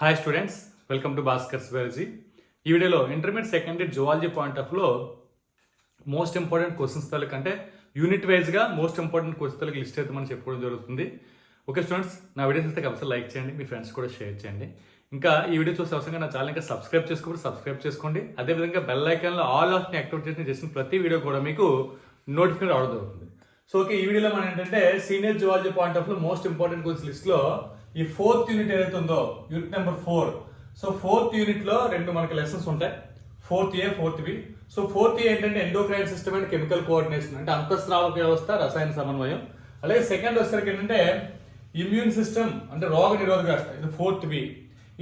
Hi students welcome to Bhaskar biology ఈ వీడియోలో intermediate secondary zoology point ఆఫ్లో most important questions తలకి అంటే యూనిట్ వైజ్గా మోస్ట్ ఇంపార్టెంట్ క్వశ్చన్ తలకి లిస్ట్ అయితే మనం చెప్పుకోవడం జరుగుతుంది. ఓకే స్టూడెంట్స్ నా వీడియోస్ అయితే కంపల్సరీ లైక్ చేయండి మీ ఫ్రెండ్స్ కూడా షేర్ చేయండి. ఇంకా ఈ వీడియో చూసే అవసరంగా నా ఛానల్ ఇంకా సబ్స్క్రైబ్ చేసుకోండి సబ్స్క్రైబ్ చేసుకోండి. అదేవిధంగా బెల్ ఐకాన్లో ఆల్ ఆఫ్ని యాక్టివేట్ చేసిన చేసిన ప్రతి వీడియో కూడా మీకు నోటిఫికేషన్ రావడం జరుగుతుంది. సో ఓకే ఈ వీడియోలో మనం ఏంటంటే సీనియర్ జువాలజీ పాయింట్ ఆఫ్లో మోస్ట్ ఇంపార్టెంట్ క్వశ్చన్ లిస్ట్లో ఈ ఫోర్త్ యూనిట్ ఏదైతే ఉందో unit number four so fourth యూనిట్లో రెండు మనకి లెసన్స్ ఉంటాయి. Fourth A fourth B so fourth A ఏంటంటే endocrine system and chemical coordination అంటే అంతఃస్రావక వ్యవస్థ రసాయన సమన్వయం. అలాగే సెకండ్ వచ్చేసరికి ఏంటంటే ఇమ్యూన్ సిస్టమ్ అంటే రోగ నిరోధక ఇది ఫోర్త్ బి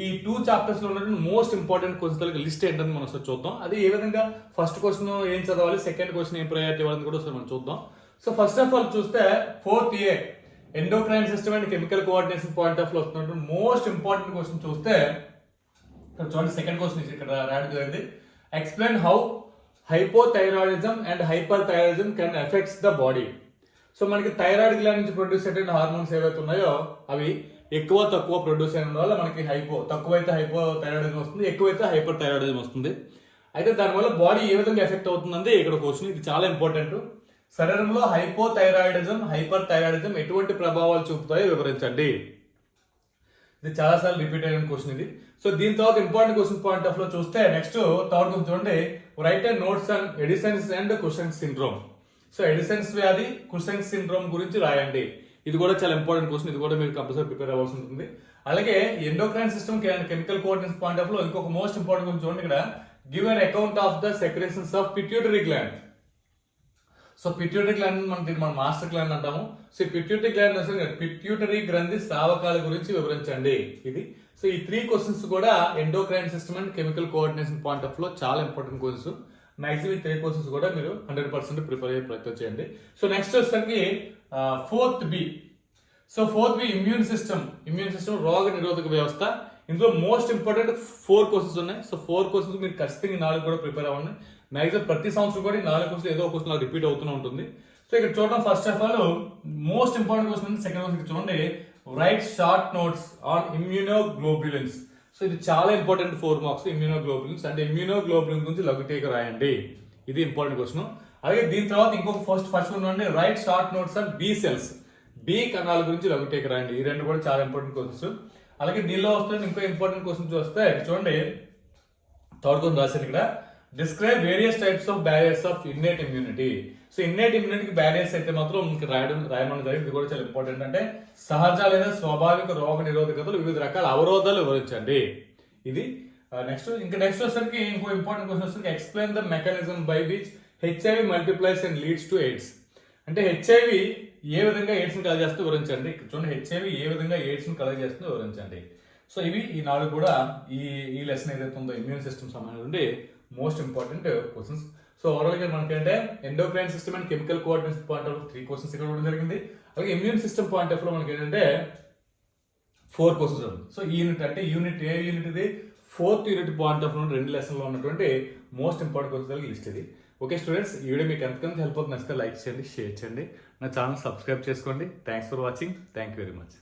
ఈ టూ చాప్టర్స్లో ఉన్నటువంటి మోస్ట్ ఇంపార్టెంట్ క్వశ్చన్ లిస్ట్ ఏంటని మనం చూద్దాం. అది ఏ విధంగా ఫస్ట్ క్వశ్చన్ ఏం చదవాలి సెకండ్ క్వశ్చన్ ఏం ప్రయారిటీ ఇవ్వాలని కూడా మనం చూద్దాం. సో ఫస్ట్ ఆఫ్ ఆల్ చూస్తే fourth A endocrine system and chemical coordination point ఆఫ్లో వస్తున్నటువంటి మోస్ట్ ఇంపార్టెంట్ క్వశ్చన్ చూస్తే చూడండి సెకండ్ క్వశ్చన్ ఇక్కడ రాయడం జరిగింది. Explain how hypothyroidism and hyperthyroidism can effects the body so మనకి థైరాయిడ్ గ్లాండ్ నుంచి ప్రొడ్యూస్ అయిన హార్మోన్స్ ఏవైతే ఉన్నాయో అవి ఎక్కువ తక్కువ ప్రొడ్యూస్ అయిన వల్ల మనకి హైపో తక్కువైతే హైపో థైరాయిడిజం వస్తుంది ఎక్కువైతే హైపర్ థైరాయిడిజం వస్తుంది. అయితే దానివల్ల బాడీ ఏ విధంగా ఎఫెక్ట్ అవుతుందంటే ఇక్కడ క్వశ్చన్ ఇది చాలా ఇంపార్టెంట్ శరీరంలో హైపోథైరాయిడిజం హైపర్ థైరాయిడిజం ఎటువంటి ప్రభావాలు చూపుతాయో వివరించండి. ఇది చాలాసార్లు రిపీట్ అయిన క్వశ్చన్ ఇది. సో దీని తర్వాత ఇంపార్టెంట్ క్వశ్చన్ పాయింట్ ఆఫ్లో చూస్తే నెక్స్ట్ థర్డ్ చూడండి. Right and notes and Addison's and question syndrome. So Addison's వ్యాధి కుషన్ సిండ్రోమ్ గురించి రాయండి. ఇది కూడా చాలా ఇంపార్టెంట్ క్వశ్చన్. ఇది కూడా మీరు కంపల్సరీ ప్రిపేర్ అవ్వాల్సి ఉంటుంది. అలాగే endocrine system chemical coordination point ఆఫ్లో ఇంకొక మోస్ట్ ఇంపార్టెంట్ గురించి చూడండి ఇక్కడ. Give an account of the secretions of pituitary gland. So pituitary gland మనం మన మాస్టర్ గ్లాండ్ అంటాము. సో పిట్యూటరీ గ్లాండ్ అసలు పిట్యూటరీ గ్రంథి స్రావకాల గురించి వివరించండి. ఇది. సో ఈ త్రీ క్వశ్చన్స్ కూడా endocrine system and chemical coordination point ఆఫ్లో చాలా ఇంపార్టెంట్ క్వశ్చన్స్ మ్యాక్సిమం ఈ త్రీ క్వశ్చన్స్ కూడా మీరు హండ్రెడ్ పర్సెంట్ ప్రిపేర్ అయ్యే ప్రయత్నం చేయండి. సో నెక్స్ట్ వచ్చేసరికి fourth B so fourth B immune system immune system రోగ నిరోధక వ్యవస్థ. ఇందులో మోస్ట్ ఇంపార్టెంట్ ఫోర్ క్వశ్చన్స్ ఉన్నాయి. సో ఫోర్ క్వశ్చన్స్ మీరు ఖచ్చితంగా నాలుగు కూడా ప్రిపేర్ అవ్వండి. మ్యాక్సిమం ప్రతి సంవత్సరం కూడా ఈ నాలుగు క్వశ్చన్ ఏదో క్వశ్చన్ రిపీట్ అవుతూనే ఉంటుంది. సో ఇక్కడ చూడడం first of all most important question second question చూడండి. Write short notes on immunoglobulins so ఇది చాలా ఇంపార్టెంట్ ఫోర్ మార్క్స్ ఇమ్యూనోగ్లోబ్యులెన్స్ అంటే ఇమ్యూనోగ్లోబ్యులెన్స్ గురించి లఘుటీక రాయండి. ఇది ఇంపార్టెంట్ క్వశ్చన్ అలాగే దీని తర్వాత ఇంకొక ఫస్ట్ ఫస్ట్ ఉండండి write short notes on B cells B కణాల గురించి లఘుటీక రాయండి. ఈ రెండు కూడా చాలా ఇంపార్టెంట్ క్వశ్చన్స్ అలాగే దీనిలో వస్తున్న ఇంకో ఇంపార్టెంట్ క్వశ్చన్ చూస్తే చూడండి. థర్డ్ క్వశ్చన్ రాశారు ఇక్కడ. Describe various types of barriers of innate immunity so innate ఇమ్యూనిటీకి barriers అయితే మాత్రం మీకు రాయడం రాయమని జరిగింది. ఇది కూడా చాలా ఇంపార్టెంట్ అంటే సహజ లేదా స్వాభావిక రోగ నిరోధకతలు వివిధ రకాల అవరోధాలు వివరించండి. ఇది నెక్స్ట్ ఇంకా నెక్స్ట్ వచ్చేసరికి ఇంకో ఇంపార్టెంట్ క్వశ్చన్ వచ్చేసరికి explain the mechanism by which HIV multiplies and leads to AIDS అంటే హెచ్ఐవి ఏ విధంగా ఎయిడ్స్ని కలగజేస్తూ చేస్తూ వివరించండి. చూడండి హెచ్ఐవి ఏ విధంగా ఎయిడ్స్ని ని వివరించండి. సో ఇవి ఈ నాలుగు కూడా ఈ ఈ లెసన్ ఏదైతే ఉందో ఇమ్యూన్ సిస్టమ్ సంబంధించి మోస్ట్ ఇంపార్టెంట్ క్వశ్చన్స్ సో ఓవరాల్గా మనకంటే endocrine system and chemical coordination point of three questions ఇక్కడ ఉండడం జరిగింది. అలాగే ఇమ్యూన్ సిస్టమ్ పాయింట్ ఆఫ్లో మనకి ఏంటంటే ఫోర్ క్వశ్చన్స్ ఉంది సో ఈ యూనిట్ అంటే యూనిట్ ఏ యూనిట్ ఇది? ఫోర్త్ యూనిట్ పాయింట్ ఆఫ్ నుండి రెండు లెసన్లో ఉన్నటువంటి మోస్ట్ ఇంపార్టెంట్ క్వశ్చన్స్ లిస్ట్ ఇది. ఓకే స్టూడెంట్స్ ఈ వీడియో మీకు ఎంతకంత హెల్ప్ అవుతుంది నచ్చితే లైక్ చేయండి షేర్ చేయండి. నా ఛానల్ సబ్స్క్రైబ్ చేసుకోండి. Thanks for watching thank you very much